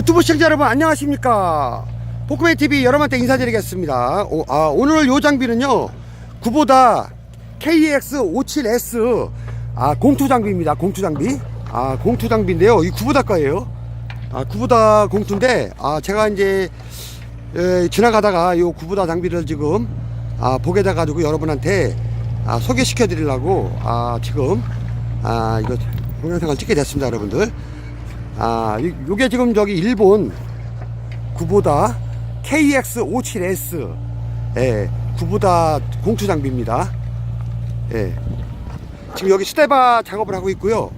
유튜브 시청자 여러분 안녕하십니까? 포크맨 TV 여러분한테 인사드리겠습니다. 오, 아, 오늘 요 장비는요 구보다 KX57S 아, 공투 장비입니다. 공투 장비. 아 공투 장비인데요. 이 구보다 거예요. 아 구보다 공투인데 아 제가 이제 에, 지나가다가 요 구보다 장비를 지금 아, 보게 돼 가지고 여러분한테 아, 소개시켜 드리려고 아, 지금 아, 이거 동영상을 찍게 됐습니다 여러분들 아, 요- 요게 지금 저기 일본 구보다 KX57S 예, 구보다 공투 장비입니다. 예. 지금 여기 스테바 작업을 하고 있고요.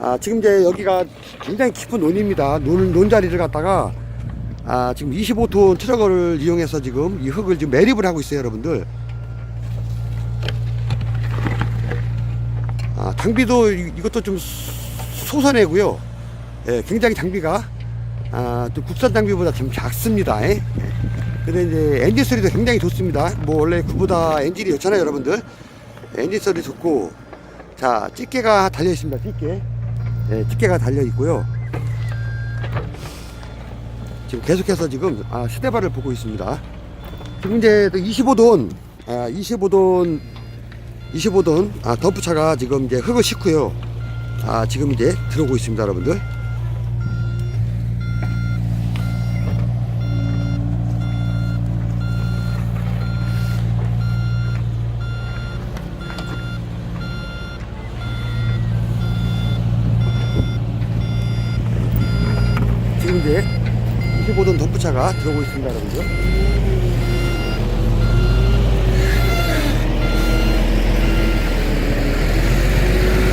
아, 지금 이제 여기가 굉장히 깊은 논입니다. 논, 논자리를 갖다가 아, 지금 25톤 트럭을 이용해서 지금 이 흙을 지금 매립을 하고 있어요, 여러분들. 아, 장비도 이- 이것도 좀 소선해고요. 예, 굉장히 장비가 아, 또 국산 장비보다 좀 작습니다. 예. 근데 이제 엔진 소리도 굉장히 좋습니다. 뭐 원래 그보다 엔진이 좋잖아요, 여러분들. 엔진 소리 좋고 자 집게가 달려 있습니다. 집게, 예, 집게가 달려 있고요. 지금 계속해서 지금 아, 시대바를 보고 있습니다. 지금 이제 25돈, 아, 25돈, 25돈 아, 덤프차가 지금 이제 흙을 싣고요. 아, 지금 이제 들어오고 있습니다, 여러분들. 지금 이제 25돈 덤프 차가 들어오고 있습니다, 여러분들.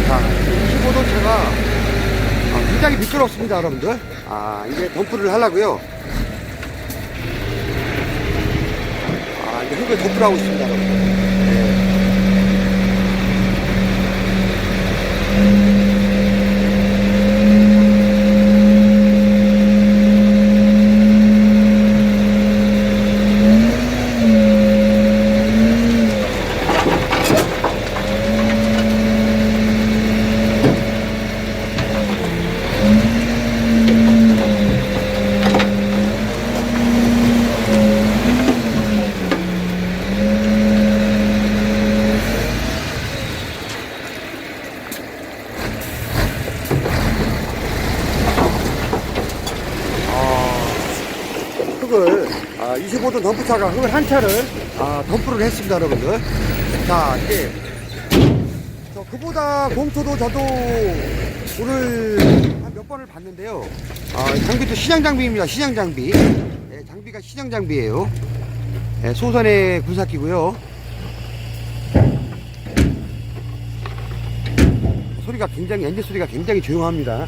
자, 25돈 차가 아, 굉장히 미끄럽습니다, 여러분들. 아, 이제 덤프를 하려고요. 아, 이제 흙을 덤프를 하고 있습니다, 여러분들. 네. 흙을 아, 25톤 덤프차가 흙을 한 차를 아, 덤프를 했습니다 여러분들. 자 이제 저 그보다 공투도 저도 오늘 한 몇 번을 봤는데요. 아, 장비도 시장 장비입니다 시장 장비. 예, 장비가 시장 장비예요. 예, 소선의 굴삭기고요. 소리가 굉장히 엔진 소리가 굉장히 조용합니다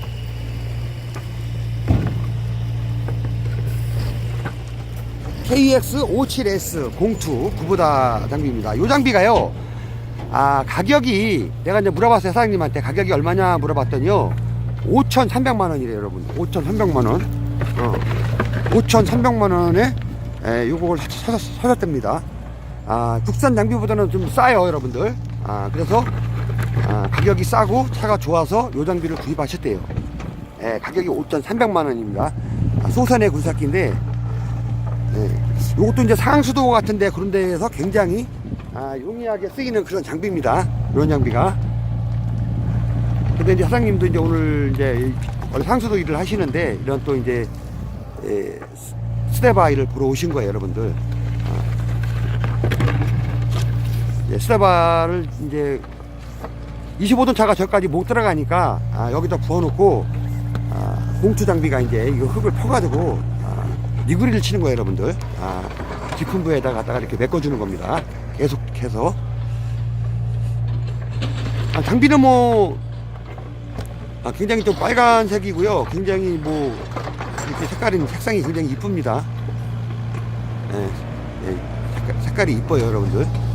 KX57S 공투 구보다 장비입니다. 이 장비가요. 아 가격이 내가 이제 물어봤어요 사장님한테 가격이 얼마냐 물어봤더니요 5,300만 원이래요 여러분 5,300만 원 어. 5,300만 원에 에, 요걸 사셨답니다 아 국산 장비보다는 좀 싸요 여러분들 아 그래서 아, 가격이 싸고 차가 좋아서 요 장비를 구입하셨대요 예, 가격이 5,300만 원입니다 아, 소산의 굴삭기인데 네. 이것도 이제 상수도 같은데 그런 데에서 굉장히 아, 용이하게 쓰이는 그런 장비입니다. 이런 장비가. 근데 이제 사장님도 이제 오늘 이제 원래 상수도 일을 하시는데 이런 또 이제 에, 스- 스테바 일을 보러 오신 거예요, 여러분들. 아. 예, 스테바를 이제 25돈 차가 저까지 못 들어가니까 아, 여기다 부어놓고 아, 공투 장비가 이제 이거 흙을 퍼가지고 아, 니구리를 치는 거예요, 여러분들. 아, 깊은 부에다 갖다가 이렇게 메꿔주는 겁니다. 계속해서. 아, 장비는 뭐, 아, 굉장히 좀 빨간색이고요. 굉장히 뭐, 이렇게 색깔이, 색상이 굉장히 이쁩니다. 예, 예, 색깔, 색깔이 이뻐요, 여러분들.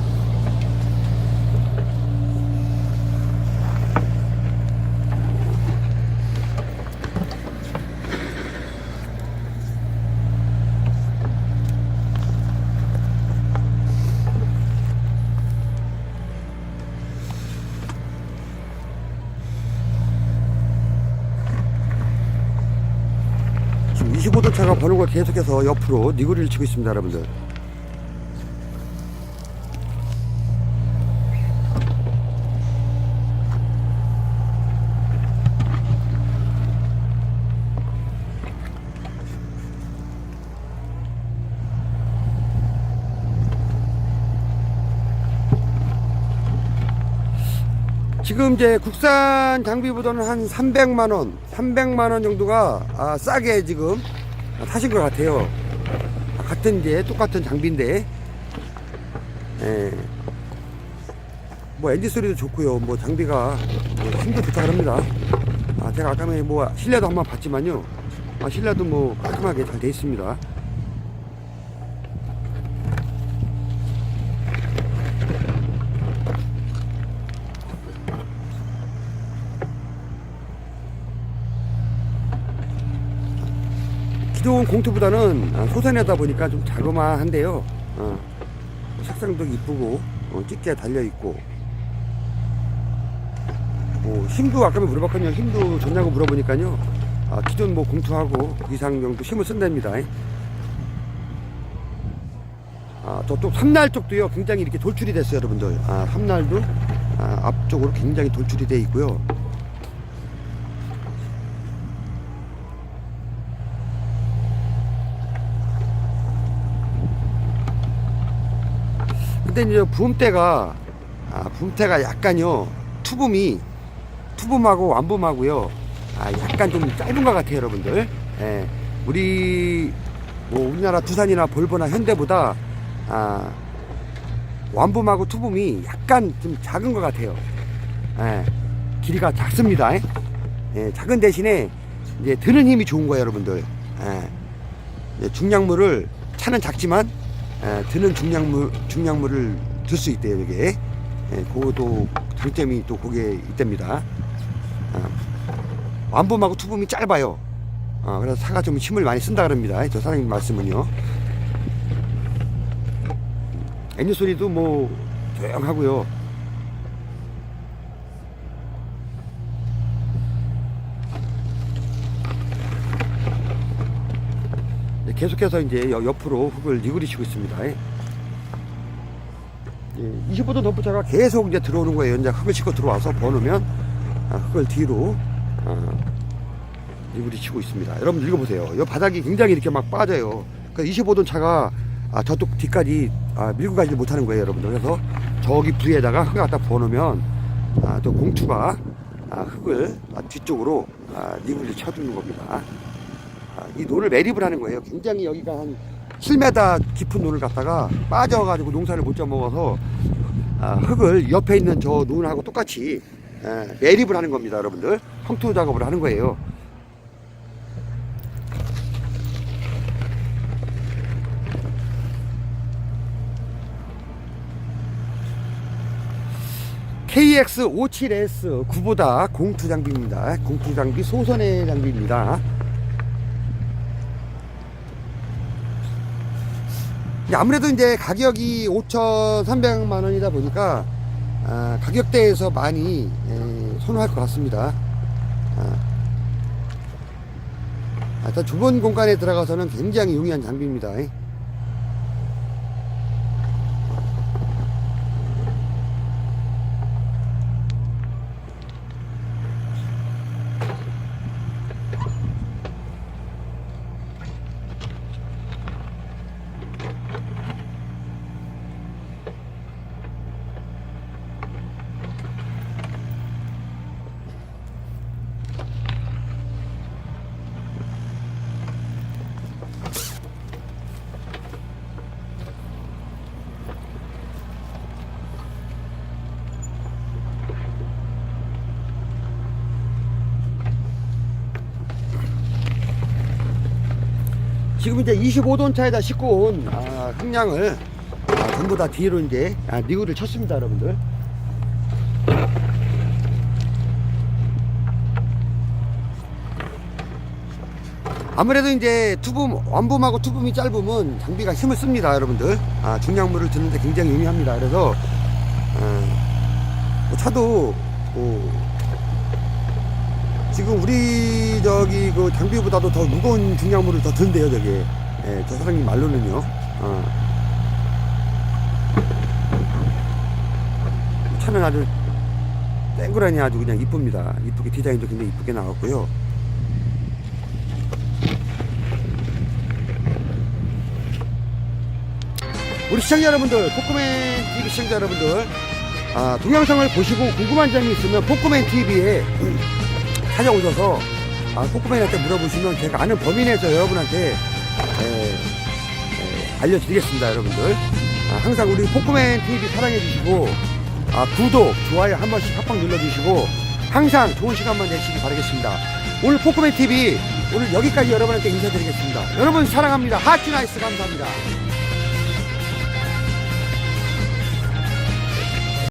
버는 걸 계속해서 옆으로 니구리를 치고 있습니다, 여러분들. 지금 이제 국산 장비보다는 한 300만 원, 300만 원 정도가 아, 싸게 지금 타신 것 같아요. 아, 같은 이제 똑같은 장비인데, 예. 뭐 엔진 소리도 좋고요. 뭐 장비가 뭐 힘도 좋다 그럽니다. 아, 제가 아까 뭐 실내도 한번 봤지만요. 아, 실내도 뭐 깔끔하게 잘 돼 있습니다. 기존 공투보다는 아, 소산이다 보니까 좀 자그마한데요. 어, 색상도 이쁘고 어, 짙게 달려 있고 뭐 힘도 아까 물어봤거든요. 힘도 좋냐고 물어보니까요. 아, 기존 뭐 공투하고 그 이상 정도 힘을 쓴답니다. 아, 저쪽 삼날 쪽도요. 굉장히 이렇게 돌출이 됐어요, 여러분들. 아, 삼날도 아, 앞쪽으로 굉장히 돌출이 돼 있고요. 근데 이제 붐대가 아, 붐대가 약간요 투붐이 투붐하고 완붐하고요. 아, 약간 좀 짧은 것 같아요 여러분들. 예, 우리 뭐 우리나라 두산이나 볼보나 현대보다 아, 완붐하고 투붐이 약간 좀 작은 것 같아요. 예, 길이가 작습니다. 예, 예, 작은 대신에 이제 드는 힘이 좋은 거예요 여러분들. 예, 중량물을 차는 작지만 에, 드는 중량물 중량물을 들 수 있대요 이게 예, 그것도 장점이 또 거기에 있답니다. 아, 완붐하고 투붐이 짧아요. 아, 그래서 차가 좀 힘을 많이 쓴다 그럽니다. 저 사장님 말씀은요. 엔진 소리도 뭐 조용하고요 계속해서 이제 여- 옆으로 흙을 니구리치고 있습니다. 예, 25도 덤프차가 계속 이제 들어오는 거예요. 이제 흙을 싣고 들어와서 버누면 아, 흙을 뒤로 아, 니구리치고 있습니다. 여러분 읽어보세요. 이 바닥이 굉장히 이렇게 막 빠져요. 그 25돈 차가 아, 저쪽 뒤까지 아, 밀고 가지 못하는 거예요, 여러분들. 그래서 저기 부에다가 흙을 갖다 버누면 아, 또 공투가 아, 흙을 아, 뒤쪽으로 아, 니구리 쳐주는 겁니다. 아, 이 논을 매립을 하는 거예요. 굉장히 여기가 한 7m 깊은 논을 갖다가 빠져가지고 농사를 못 져먹어서 아, 흙을 옆에 있는 저 논하고 똑같이 에, 매립을 하는 겁니다, 여러분들. 황토 작업을 하는 거예요. KX57S 9보다 공투 장비입니다. 공투 장비 소선의 장비입니다. 이제 아무래도 이제 가격이 5,300만 원이다 보니까 아, 가격대에서 많이 에, 선호할 것 같습니다. 아, 일단 좁은 공간에 들어가서는 굉장히 용이한 장비입니다. 지금 이제 25돈 차에다 싣고 온 아, 흙량을 아, 전부 다 뒤로 이제 아, 니구를 쳤습니다, 여러분들. 아무래도 이제 투붐 완붐하고 투붐이 짧으면 장비가 힘을 씁니다, 여러분들. 아, 중량물을 드는데 굉장히 용이합니다. 그래서 아, 뭐 차도 뭐 지금 우리 저기 그 장비보다도 더 무거운 중량물을 더 든대요 저게. 예, 저 사장님 말로는요. 어. 차는 아주 땡그라니 아주 그냥 이쁩니다. 이쁘게 디자인도 굉장히 이쁘게 나왔고요. 우리 시청자 여러분들 포크맨 TV 시청자 여러분들 아, 동영상을 보시고 궁금한 점이 있으면 포크맨 TV에 찾아오셔서 아, 포크맨한테 물어보시면 제가 아는 범위 내에서 여러분한테 에, 에, 알려드리겠습니다 여러분들. 아, 항상 우리 포크맨 TV 사랑해 주시고 아, 구독 좋아요 한 번씩 팍팍 눌러주시고 항상 좋은 시간만 내시기 바라겠습니다. 오늘 포크맨 TV 오늘 여기까지 여러분한테 인사드리겠습니다. 여러분 사랑합니다. 하트나이스 감사합니다